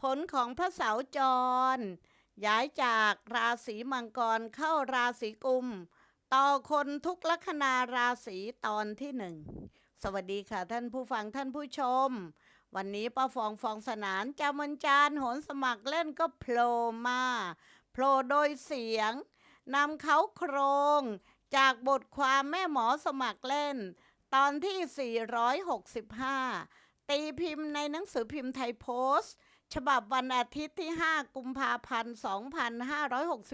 ผลของพระเสาร์จร ย้ายจากราศีมังกรเข้าราศีกุม ต่อคนทุกลัคนาราศีตอนที่หนึ่ง สวัสดีค่ะท่านผู้ฟังท่านผู้ชม วันนี้ป้าฟองฟองสนานจามันจานโหนสมัครเล่นก็โผล่มาโผล่โดยเสียงนำเขาโครงจากบทความแม่หมอสมัครเล่น ตอนที่ 465 ตีพิมพ์ในหนังสือพิมพ์ไทยโพสต์ ฉบับวันอาทิตย์ที่ 5 กุมภาพันธ์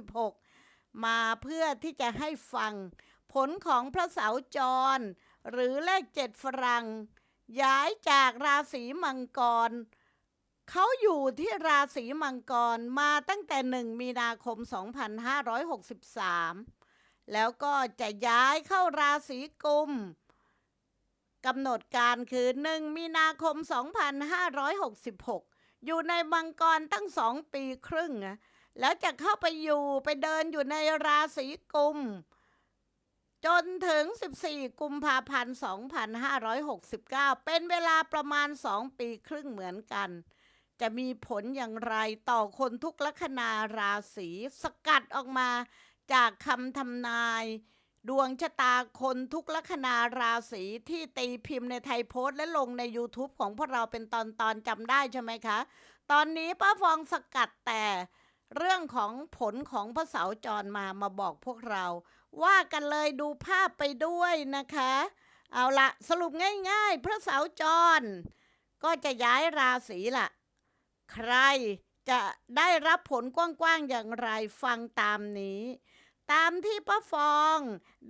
2566 มาเพื่อที่จะให้ฟัง ผลของพระเสาร์จร หรือเลขเจ็ดฝรั่ง ย้ายจากราศีมังกร เขาอยู่ที่ราศีมังกรมาตั้งแต่หนึ่งมีนาคม 2563 แล้วก็จะย้ายเข้าราศีกุมกำหนดการคือ 1 มีนาคม 2566 อยู่ในมังกรตั้งสองปีครึ่งนะแล้วจะเข้าไปอยู่ไปเดินอยู่ในราศีกุม จนถึง 14 กุมภาพันธ์ 2569 เป็นเวลาประมาณ 2 ปีครึ่งเหมือนกัน จะมีผลอย่างไรต่อคนทุกลัคนาราศีสกัดออกมาจากคำทำนาย ดวงชะตาคนทุกลัคนาราศีที่ตีพิมพ์ในไทยโพสต์และลงใน YouTube ของพวกเราเป็นตอนตอนจำได้ใช่ไหมคะ ตอนนี้ป้าฟองสกัดแต่เรื่องของผลของพระเสาร์จรมามาบอกพวกเรา ว่ากันเลยดูภาพไปด้วยนะคะ เอาละสรุปง่ายๆ พระเสาร์จร ก็จะย้ายราศีละใครจะได้รับผลกว้างๆอย่างไรฟังตามนี้ ตามที่ป้าฟอง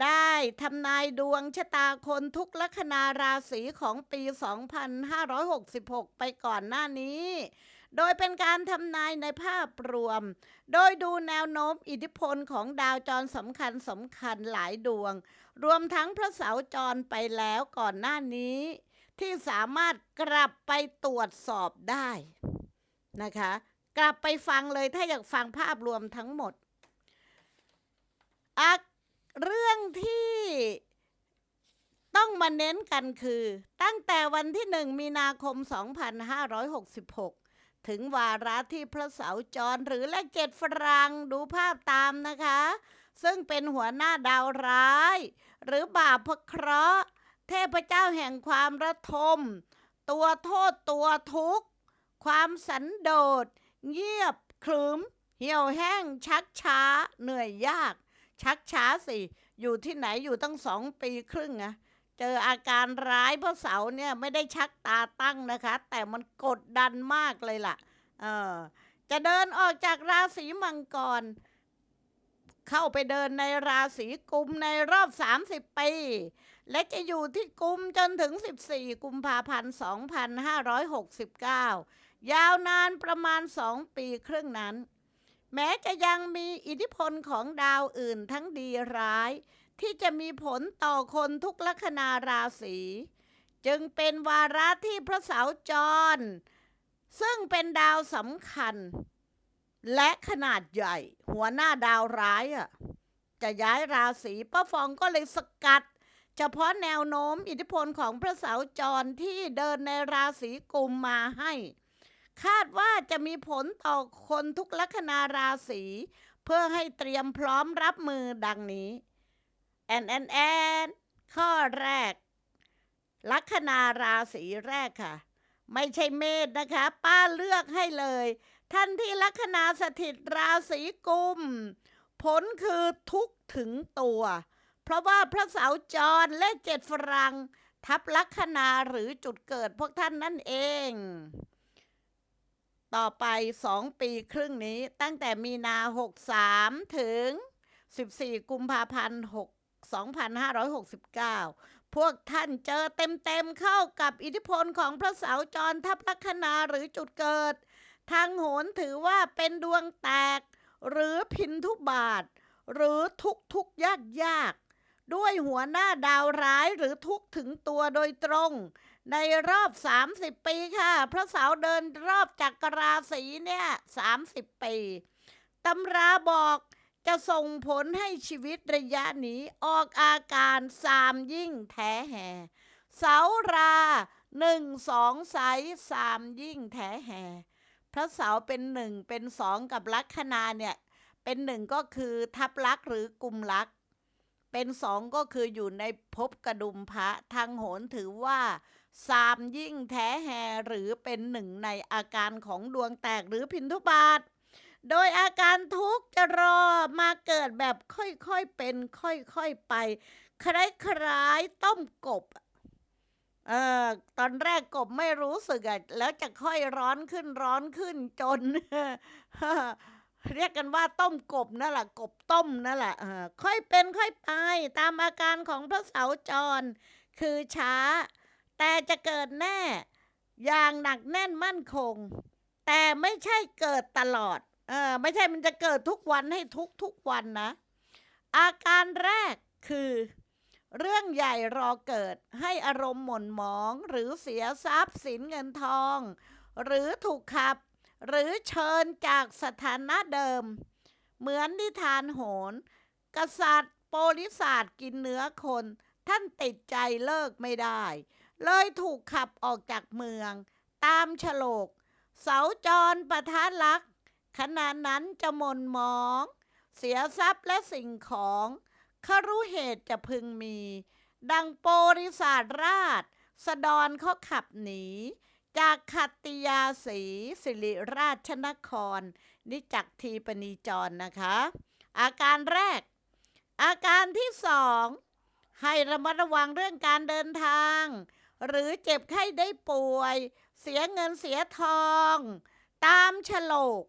ได้ทำนายดวงชะตาคนทุกลัคนาราศีของปี 2566 ไปก่อนหน้านี้ โดยเป็นการทำนายในภาพรวม โดยดูแนวโน้มอิทธิพลของดาวจรสำคัญสำคัญหลายดวง รวมทั้งพระเสาร์จรไปแล้วก่อนหน้านี้ ที่สามารถกลับไปตรวจสอบได้นะคะ กลับไปฟังเลยถ้าอยากฟังภาพรวมทั้งหมด อเรื่องที่ต้องมาเน้นกันคือ ตั้งแต่วันที่หนึ่งมีนาคม 2566 ถึงวาระที่พระเสาร์จรหรือเลขเจ็ดฝรั่งดูภาพตามนะคะ ซึ่งเป็นหัวหน้าดาวร้าย หรือบาปเคราะห์ เทพเจ้าแห่งความระทม ตัวโทษตัวทุกข์ ความสันโดษ เงียบขรึมเหี่ยวแห้งชักช้า เหนื่อยยาก ชักช้าสิ อยู่ที่ไหนอยู่ตั้งสองปีครึ่งอะเจออาการร้ายเพราะเสาเนี่ยไม่ได้ชักตาตั้งนะคะ แต่มันกดดันมากเลยล่ะ เออจะเดินออกจากราศีมังกร เข้าไปเดินในราศีกุมในรอบ 30 ปี และจะอยู่ที่กุมจนถึง 14 กุมภาพันธ์ 2569 ยาวนานประมาณ 2 ปีครึ่งนั้น แม้จะยังมีอิทธิพลของดาวอื่นทั้งดีร้าย ที่จะมีผลต่อคนทุกลัคนาราศีจึงเป็นวาระที่พระเสาร์จร ซึ่งเป็นดาวสำคัญ และขนาดใหญ่ หัวหน้าดาวร้ายอะจะย้ายราศีป้าฟองก็เลยสกัด เฉพาะแนวโน้มอิทธิพลของพระเสาร์จรที่เดินในราศีกุมมาให้ คาดว่าจะมีผลต่อคนทุกลัคนาราศีเพื่อให้เตรียมพร้อมรับมือดังนี้ แอนแอนแอนข้อแรก ลัคนาราศีแรกค่ะ ไม่ใช่เมษนะคะ ป้าเลือกให้เลย ท่านที่ลัคนาสถิตราศีกุม ผลคือทุกถึงตัว เพราะว่าพระเสาร์จรและเจ็ดฝรัง ทับลัคนาหรือจุดเกิดพวกท่านนั่นเอง ต่อไปสองปีครึ่งนี้ตั้งแต่มีนา 63 ถึง 14 กุมภาพันธ์6 2569 พวกท่านเจอเต็มๆเข้ากับอิทธิพลของพระเสาร์จรทับลัคนาหรือจุดเกิด ทางโหนถือว่าเป็นดวงแตก หรือพินทุบาท หรือทุกทุกยากยาก ด้วยหัวหน้าดาวร้ายหรือทุกถึงตัวโดยตรง ในรอบ 30 ปีค่ะ พระเสาเดินรอบจักรราศีเนี่ย30 ปีตำราบอกจะส่งผลให้ชีวิตระยะนี้ออกอาการสามยิ่งแท้แห่ เสาราหนึ่งสองใสสามยิ่งแท้แห่พระเสาเป็นหนึ่งเป็นสองกับลัคนาเนี่ยเป็นหนึ่งก็คือทับลักหรือกุมลัก เป็นสองก็คืออยู่ในภพกระดุมพระทางโหนถือว่า สามยิ่งแท้แฮหรือเป็นหนึ่งในอาการของดวงแตกหรือพินทุบาท โดยอาการทุกข์จะรอมาเกิดแบบค่อยๆเป็น ค่อยๆไป คล้ายๆต้มกบเออตอนแรกกบไม่รู้สึกอะแล้วจะค่อยร้อนขึ้นร้อนขึ้นจน เรียกกันว่าต้มกบนั่นแหละกบต้มนั่นแหละค่อยเป็นค่อยไป ตามอาการของพระเสาจร คือช้า แต่จะเกิดแน่ อย่างหนักแน่นมั่นคง แต่ไม่ใช่เกิดตลอด เออไม่ใช่มันจะเกิดทุกวันให้ทุกทุกวันนะ อาการแรกคือ เรื่องใหญ่รอเกิดให้อารมณ์หม่นหมอง หรือเสียทรัพย์สินเงินทอง หรือถูกขับ หรือเชิญจากสถานะเดิม เหมือนนิทานโหน กษัตริย์โปลิศาสกินเนื้อคน ท่านติดใจเลิกไม่ได้ เลยถูกขับออกจากเมือง ตามฉลก เสาจรประทานลัก ขณะนั้นจะมนมอง เสียทรัพย์และสิ่งของคารู้เหตุจะพึงมี ดังโปริศาสราช สดอนเขาขับหนี จากขัตติยาสีสิริราชนคร นิจักทีปณีจรนะคะ อาการแรก อาการที่สองให้ระมัดระวังเรื่องการเดินทาง หรือเจ็บไข้ได้ป่วย เสียเงินเสียทอง ตามฉลก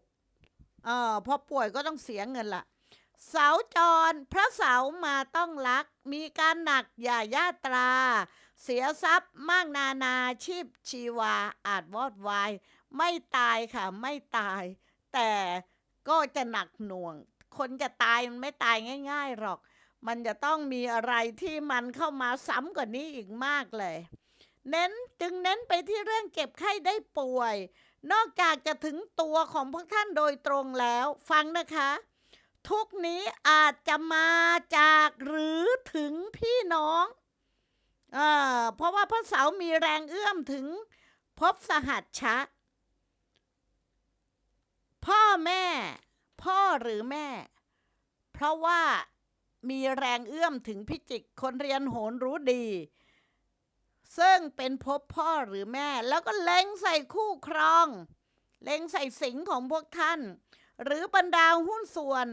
เออพอป่วยก็ต้องเสียเงินละเสาจรพระเสามาต้องรัก มีการหนักอย่าญาตรา เสียทรัพย์มากนานาชีพชีวาอาจวอดวาย ไม่ตายค่ะไม่ตาย แต่ก็จะหนักหน่วง คนจะตายมันไม่ตายง่าย ๆหรอก มันจะต้องมีอะไรที่มันเข้ามาซ้ำกว่านี้อีกมากเลย เน้นจึงเน้นไปที่เรื่องเจ็บไข้ได้ป่วย นอกจากจะถึงตัวของพวกท่านโดยตรงแล้ว ฟังนะคะ ทุกนี้อาจจะมาจากหรือถึงพี่น้องเออเพราะว่าพระเสามีแรงเอื้อมถึงพบสหัชชะ พ่อแม่ พ่อหรือแม่ เพราะว่ามีแรงเอื้อมถึงพิจิก คนเรียนโหนรู้ดี ซึ่งเป็นภพพ่อหรือแม่ แล้วก็เล็งใส่คู่ครอง เล็งใส่สิงของพวกท่าน หรือบรรดาหุ้นส่วน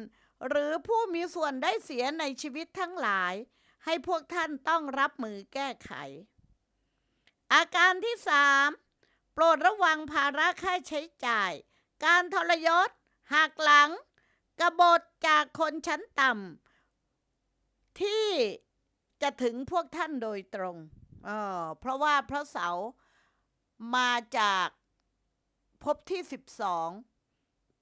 หรือผู้มีส่วนได้เสียในชีวิตทั้งหลาย ให้พวกท่านต้องรับมือแก้ไข อาการที่สามโปรดระวังภาระค่าใช้จ่าย การทรยศหักหลัง กบฏจากคนชั้นต่ำที่จะถึงพวกท่านโดยตรง เออเพราะว่าพระเสามาจากภพที่สิบสอง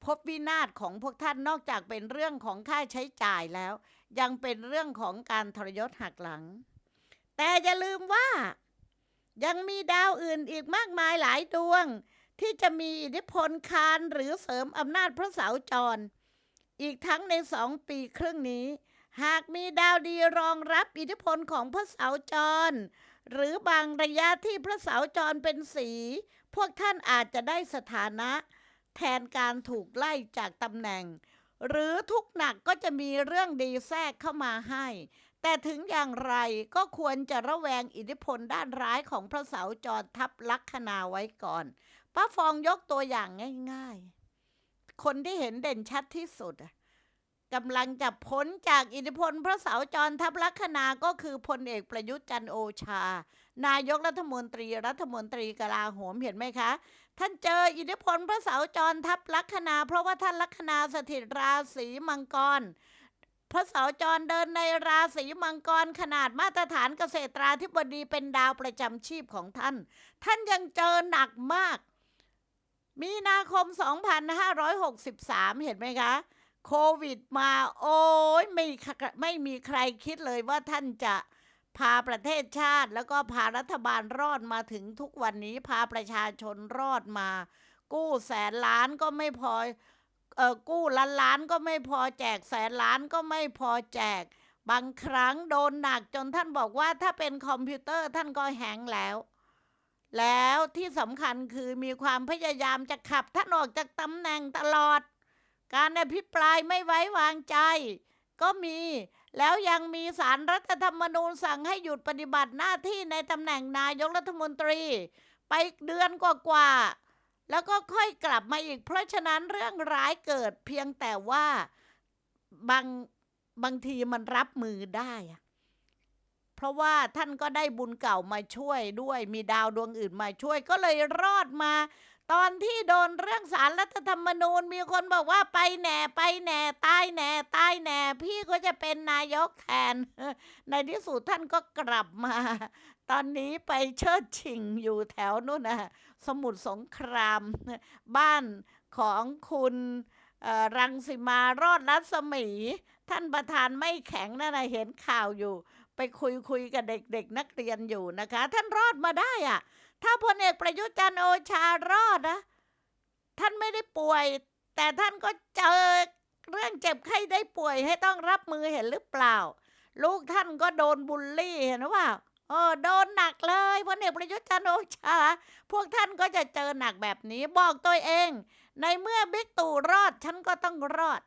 ภพวินาศของพวกท่านนอกจากเป็นเรื่องของค่าใช้จ่ายแล้ว ยังเป็นเรื่องของการทรยศหักหลัง แต่อย่าลืมว่ายังมีดาวอื่นอีกมากมายหลายดวง ที่จะมีอิทธิพลคานหรือเสริมอำนาจพระเสาจร อีกทั้งในสองปีครึ่งนี้ หากมีดาวดีรองรับอิทธิพลของพระเสาจร หรือบางระยะที่พระเสาจรเป็นสี พวกท่านอาจจะได้สถานะ แทนการถูกไล่จากตำแหน่ง หรือทุกหนักก็จะมีเรื่องดีแทรกเข้ามาให้ แต่ถึงอย่างไรก็ควรจะระแวงอิทธิพลด้านร้ายของพระเสาจรทับลัคนาไว้ก่อนป้าฟองยกตัวอย่างง่าย ๆ คนที่เห็นเด่นชัดที่สุดอะ กำลังจะพ้นจากอิทธิพลพระเสาจรทับลัคนาก็คือพลเอกประยุทธ์จันโอชา นายกรัฐมนตรีรัฐมนตรีกลาโหมเห็นไหมคะ ท่านเจออิทธิพลพระเสาจรทับลัคนา เพราะว่าท่านลัคนาสถิตราศีมังกรพระเสาจรเดินในราศีมังกรขนาดมาตรฐานเกษตราธิบดีเป็นดาวประจำชีพของท่าน ท่านยังเจอหนักมาก มีนาคม 2563 เห็นไหมคะ โควิดมา โอ้ยไม่ไม่มีใครคิดเลยว่าท่านจะพาประเทศชาติ แล้วก็พารัฐบาลรอดมาถึงทุกวันนี้พาประชาชนรอดมา กู้แสนล้านก็ไม่พอเออกู้ล้านล้านก็ไม่พอแจกแสนล้านก็ไม่พอแจก บางครั้งโดนหนักจนท่านบอกว่าถ้าเป็นคอมพิวเตอร์ท่านก็แหงแล้ว แล้วที่สำคัญคือมีความพยายามจะขับท่านออกจากตำแหน่งตลอด การอภิปรายไม่ไว้วางใจ ก็มี แล้วยังมีสารรัฐธรรมนูญสั่งให้หยุดปฏิบัติหน้าที่ในตำแหน่งนายกรัฐมนตรี ไปเดือนกว่าๆแล้วก็ค่อยกลับมาอีก เพราะฉะนั้นเรื่องร้ายเกิดเพียงแต่ว่าบางบางทีมันรับมือได้เพราะว่าท่านก็ได้บุญเก่ามาช่วยด้วย มีดาวดวงอื่นมาช่วยก็เลยรอดมา ตอนที่โดนเรื่องสารรัฐธรรมนูญมีคนบอกว่าไปแหน่ไปแหน่ตายแหน่ตายแหน่ พี่ก็จะเป็นนายกแทน ในที่สุดท่านก็กลับมา ตอนนี้ไปเชิดชิงอยู่แถวนู้นนะสมุทรสงคราม บ้านของคุณรังสิมารอดรัศมี ท่านประธานไม่แข็งนั่นนะเห็นข่าวอยู่ ไปคุยคุยกับเด็ก ๆ นักเรียนอยู่นะคะ ท่านรอดมาได้อะ ถ้าพลเอกประยุทธ์จันโอชารอดนะ ท่านไม่ได้ป่วย แต่ท่านก็เจอเรื่องเจ็บไข้ได้ป่วยให้ต้องรับมือเห็นหรือเปล่า ลูกท่านก็โดนบูลลี่เห็นหรือเปล่าเออโดนหนักเลยพลเอกประยุทธ์จันโอชา พวกท่านก็จะเจอหนักแบบนี้บอกตัวเอง ในเมื่อบิ๊กตู่รอดฉันก็ต้องรอด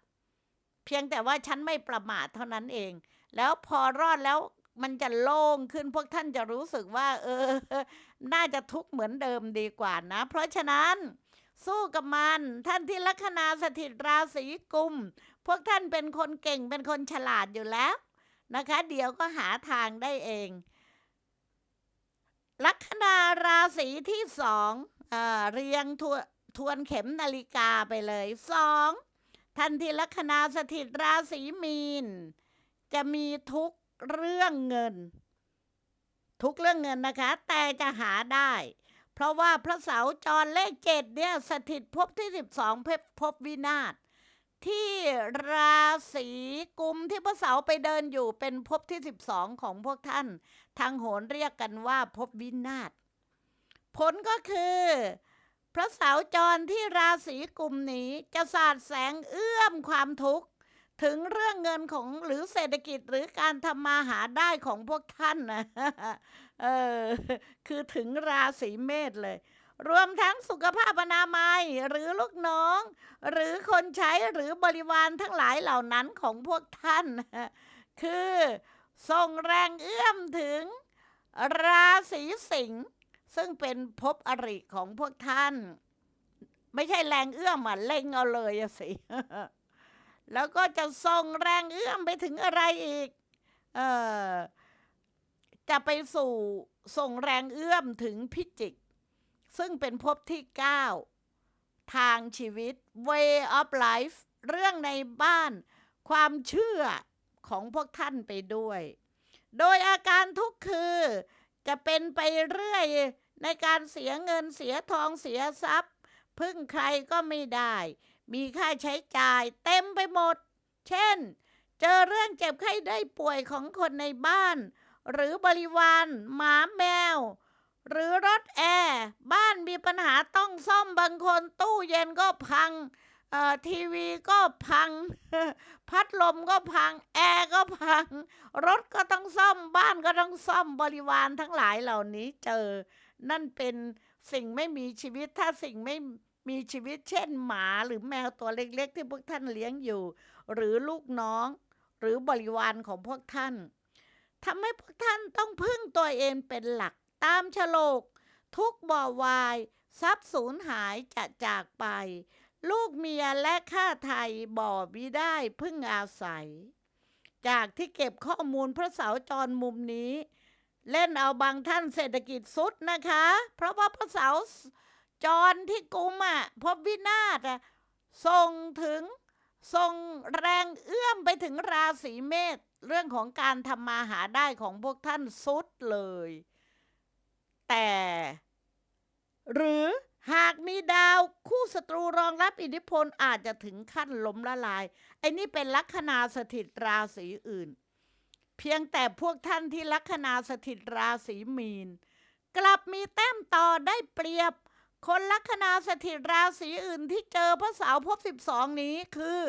เพียงแต่ว่าฉันไม่ประมาทเท่านั้นเอง แล้วพอรอดแล้ว มันจะโล่งขึ้นพวกท่านจะรู้สึกว่า เออ น่าจะทุกข์เหมือนเดิมดีกว่านะ เพราะฉะนั้น สู้กับมันท่านที่ลัคนาสถิตราศีกุม พวกท่านเป็นคนเก่งเป็นคนฉลาดอยู่แล้วนะคะ เดี๋ยวก็หาทางได้เอง ลัคนาราศีที่สองอเรียงทวทวนเข็มนาฬิกาไปเลยสองท่านที่ลัคนาสถิตราศีมีน จะมีทุก เรื่องเงิน ทุกเรื่องเงินนะคะ แต่จะหาได้ เพราะว่าพระเสาร์จรเลขเจ็ดเนี่ยสถิตภพที่สิบสองภพวินาศที่ราศีกุมที่พระเสาร์ไปเดินอยู่เป็นภพที่สิบสองของพวกท่าน ทางโหรเรียกกันว่าภพวินาศผลก็คือ พระเสาร์จรที่ราศีกุมนี้จะสาดแสงเอื้อมความทุกข์ ถึงเรื่องเงินของหรือเศรษฐกิจหรือการทำมาหาได้ของพวกท่านนะเออคือถึงราศีเมษเลย รวมทั้งสุขภาพอนามัยหรือลูกน้อง หรือคนใช้หรือบริวารทั้งหลายเหล่านั้นของพวกท่าน คือส่งแรงเอื้อมถึงราศีสิงห์ซึ่งเป็นภพอริของพวกท่าน ไม่ใช่แรงเอื้อมอะเล็งเอาเลยสิ แล้วก็จะส่งแรงเอื้อมไปถึงอะไรอีก เออจะไปสู่ส่งแรงเอื้อมถึงพิจิก ซึ่งเป็นภพที่ 9 ทางชีวิต way of life เรื่องในบ้าน ความเชื่อของพวกท่านไปด้วย โดยอาการทุกข์คือ จะเป็นไปเรื่อยในการเสียเงินเสียทองเสียทรัพย์ พึ่งใครก็ไม่ได้ มีค่าใช้จ่ายเต็มไปหมด เช่น เจอเรื่องเจ็บไข้ได้ป่วยของคนในบ้าน หรือบริวารหมาแมว หรือรถแอร์ บ้านมีปัญหาต้องซ่อมบางคนตู้เย็นก็พังเอ่อทีวีก็พัง พัดลมก็พัง แอร์ก็พัง รถก็ต้องซ่อมบ้านก็ต้องซ่อมบริวารทั้งหลายเหล่านี้เจอ นั่นเป็นสิ่งไม่มีชีวิตถ้าสิ่งไม่ มีชีวิตเช่นหมาหรือแมวตัวเล็กๆ ที่พวกท่านเลี้ยงอยู่ หรือลูกน้อง หรือบริวารของพวกท่านทำให้พวกท่านต้องพึ่งตัวเองเป็นหลักตามฉลก ทุกบ่อวาย ทรัพย์สูญหายจะจากไป ลูกเมียและข้าไทยบ่อมิได้พึ่งอาศัย จากที่เก็บข้อมูลพระเสาจรมุมนี้ เล่นเอาบางท่านเศรษฐกิจสุดนะคะ เพราะว่าพระเสา จรที่กุมอะพบวินาศอะส่งถึงส่งแรงเอื้อมไปถึงราศีเมษเรื่องของการทำมาหาได้ของพวกท่านสุดเลย แต่ หรือหากมีดาวคู่ศัตรูรองรับอิทธิพลอาจจะถึงขั้นล้มละลาย ไอ้นี่เป็นลัคนาสถิตราศีอื่น เพียงแต่พวกท่านที่ลัคนาสถิตราศีมีน กลับมีแต้มต่อได้เปรียบ คนลัคนาสถิตราศีอื่นที่เจอพระเสาร์ภพ12 นี้คือ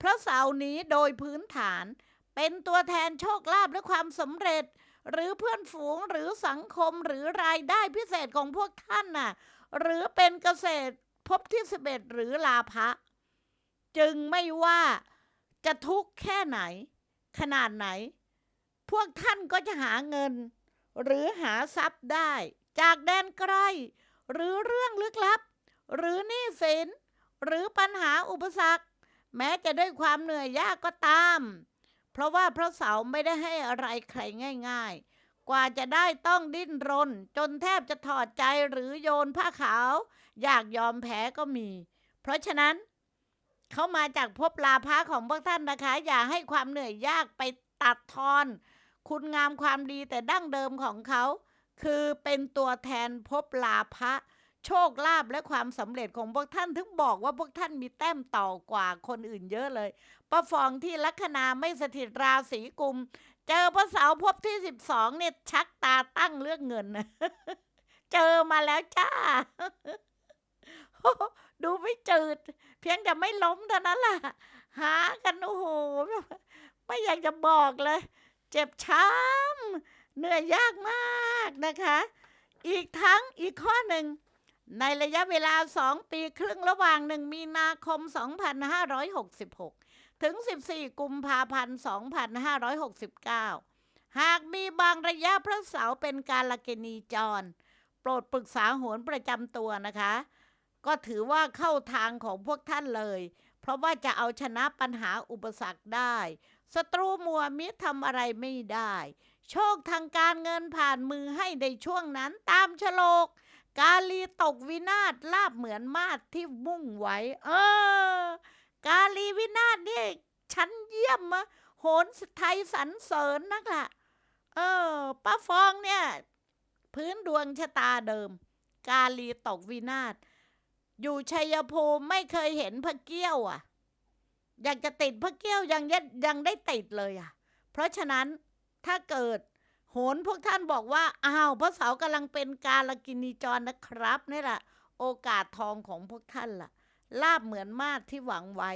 พระเสานี้โดยพื้นฐาน เป็นตัวแทนโชคลาภและความสำเร็จ หรือเพื่อนฝูงหรือสังคมหรือรายได้พิเศษของพวกท่านน่ะหรือเป็นเกษตรพบที่สิบเอ็ดหรือลาภะจึงไม่ว่าจะทุกข์แค่ไหน ขนาดไหน พวกท่านก็จะหาเงิน หรือหาทรัพย์ได้ จากแดนไกล หรือเรื่องลึกลับ หรือหนี้สิน หรือปัญหาอุปสรรค แม้จะด้วยความเหนื่อยยากก็ตาม เพราะว่าพระเสาไม่ได้ให้อะไรใครง่าย ๆ กว่าจะได้ต้องดิ้นรน จนแทบจะถอดใจหรือโยนผ้าขาว อยากยอมแพ้ก็มี เพราะฉะนั้น เขามาจากภพลาภะของพวกท่านนะคะ อย่าให้ความเหนื่อยยากไปตัดทอน คุณงามความดีแต่ดั้งเดิมของเขา คือเป็นตัวแทนภพลาภะโชคลาภและความสำเร็จของพวกท่านถึงบอกว่าพวกท่านมีแต้มต่อกว่าคนอื่นเยอะเลยป้าฟองที่ลัคนาไม่สถิตราศีกุม เจอพระเสาร์ภพที่สิบสองเนี่ยชักตาตั้งเรื่องเงินนะเจอมาแล้วจ้า ดูไม่จืด เพียงแต่ไม่ล้มเท่านั้นล่ะ หากันโอ้โหไม่อยากจะบอกเลย เจ็บช้ำ เหนื่อยยากมากนะคะ อีกทั้งอีกข้อหนึ่ง ในระยะเวลา 2 ปีครึ่งระหว่างหนึ่งมีนาคม 2566 ถึง 14 กุมภาพันธ์ 2569 หากมีบางระยะพระเสาร์เป็นการลกินีจร โปรดปรึกษาโหนประจำตัวนะคะ ก็ถือว่าเข้าทางของพวกท่านเลย เพราะว่าจะเอาชนะปัญหาอุปสรรคได้ศัตรูมัวมิตรทำอะไรไม่ได้ โชคทางการเงินผ่านมือให้ในช่วงนั้นตามฉลก กาลีตกวินาศลาบเหมือนมาดที่มุ่งไว้ เออ กาลีวินาศนี่ชั้นเยี่ยมมะโหนไทยสรรเสริญนักล่ะ เออป้าฟองเนี่ย พื้นดวงชะตาเดิม กาลีตกวินาศอยู่ชัยภูมิไม่เคยเห็นพระเกี้ยวอะ อยากจะติดพระเกี้ยวยังยัดยังได้ติดเลยอะ เพราะฉะนั้น ถ้าเกิด โหนพวกท่านบอกว่า อ้าวพระเสากำลังเป็นการลกินีจรนะครับนี่แหละโอกาสทองของพวกท่านล่ะ ลาบเหมือนมาดที่หวังไว้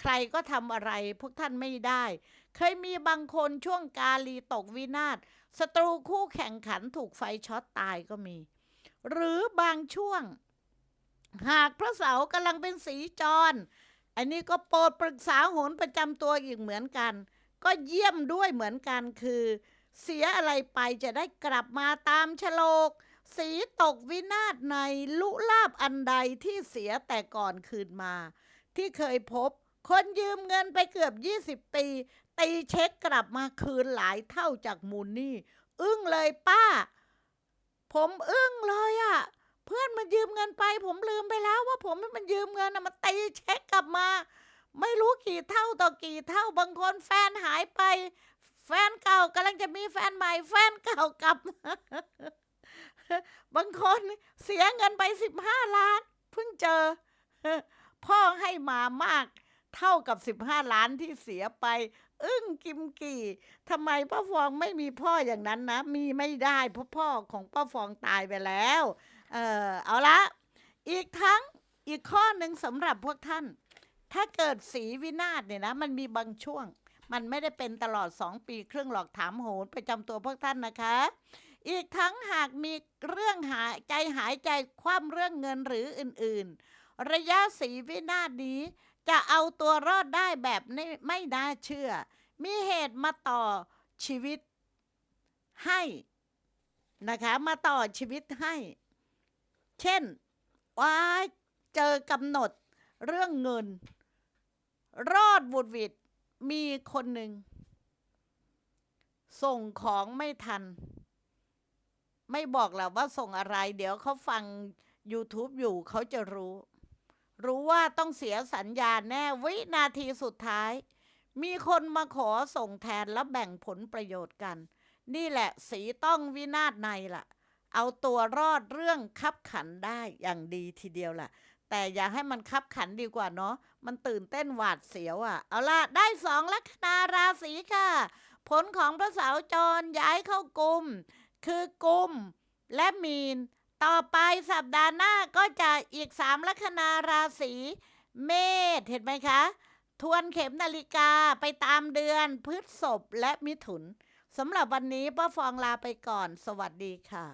ใครก็ทำอะไรพวกท่านไม่ได้ เคยมีบางคนช่วงกาลีตกวินาศศัตรูคู่แข่งขันถูกไฟช็อตตายก็มี หรือบางช่วง หากพระเสากำลังเป็นสีจร อันนี้ก็โปรดปรึกษาโหนประจำตัวอีกเหมือนกัน ก็เยี่ยมด้วยเหมือนกันคือ เสียอะไรไปจะได้กลับมาตามฉลก สีตกวินาศในลุลาบอันใดที่เสียแต่ก่อนคืนมา ที่เคยพบ คนยืมเงินไปเกือบ 20 ปีตีเช็คกลับมาคืนหลายเท่าจากมูลนี่อึ้งเลยป้า ผมอึ้งเลยอะ่ะ เพื่อนมันยืมเงินไป ผมลืมไปแล้วว่าผมมันยืมเงินนะมันตีเช็คกลับมา ไม่รู้กี่เท่าต่อกี่เท่าบางคนแฟนหายไป แฟนเก่ากำลังจะมีแฟนใหม่แฟนเก่ากลับ บางคนเสียเงินไปสิบห้าล้าน เพิ่งเจอ พ่อให้มามาก เท่ากับสิบห้าล้านที่เสียไป อึ้งกิมกี่ทำไมป้าฟองไม่มีพ่ออย่างนั้นนะ มีไม่ได้เพราะพ่อของป้าฟองตายไปแล้ว เออเอาละ อีกทั้งอีกข้อหนึ่งสำหรับพวกท่าน ถ้าเกิดสีวินาศเนี่ยนะ มันมีบางช่วง มันไม่ได้เป็นตลอดสองปีครึ่งหรอกถามโหนประจำตัวพวกท่านนะคะ อีกทั้งหากมีเรื่องหายใจหายใจคว่ำเรื่องเงินหรืออื่นๆ ระยะสีวินาศนี้ จะเอาตัวรอดได้แบบไม่ไม่น่าเชื่อ มีเหตุมาต่อชีวิตให้นะคะมาต่อชีวิตให้ เช่นว้าเจอกำหนดเรื่องเงิน รอดบุดวิดมีคนหนึ่ง ส่งของไม่ทัน ไม่บอกแหละว่าส่งอะไร เดี๋ยวเขาฟัง YouTube อยู่เขาจะรู้ รู้ว่าต้องเสียสัญญาณแน่วินาทีสุดท้าย มีคนมาขอส่งแทนแล้วแบ่งผลประโยชน์กัน นี่แหละสีต้องวินาศในล่ะเอาตัวรอดเรื่องคับขันได้อย่างดีทีเดียวล่ะ แต่อย่าให้มันคับขันดีกว่าเนาะ มันตื่นเต้นหวาดเสียวอะ่ะ เอาล่ะ ได้สองลัคนาราศีค่ะ ผลของพระเสาร์จรย้ายเข้ากุม คือกุมและมีน ต่อไปสัปดาห์หน้าก็จะอีกสามลัคนาราศีเมษเห็นไหมคะ ทวนเข็มนาฬิกาไปตามเดือนพฤษภและมิถุนสำหรับวันนี้ป้าฟองลาไปก่อน สวัสดีค่ะ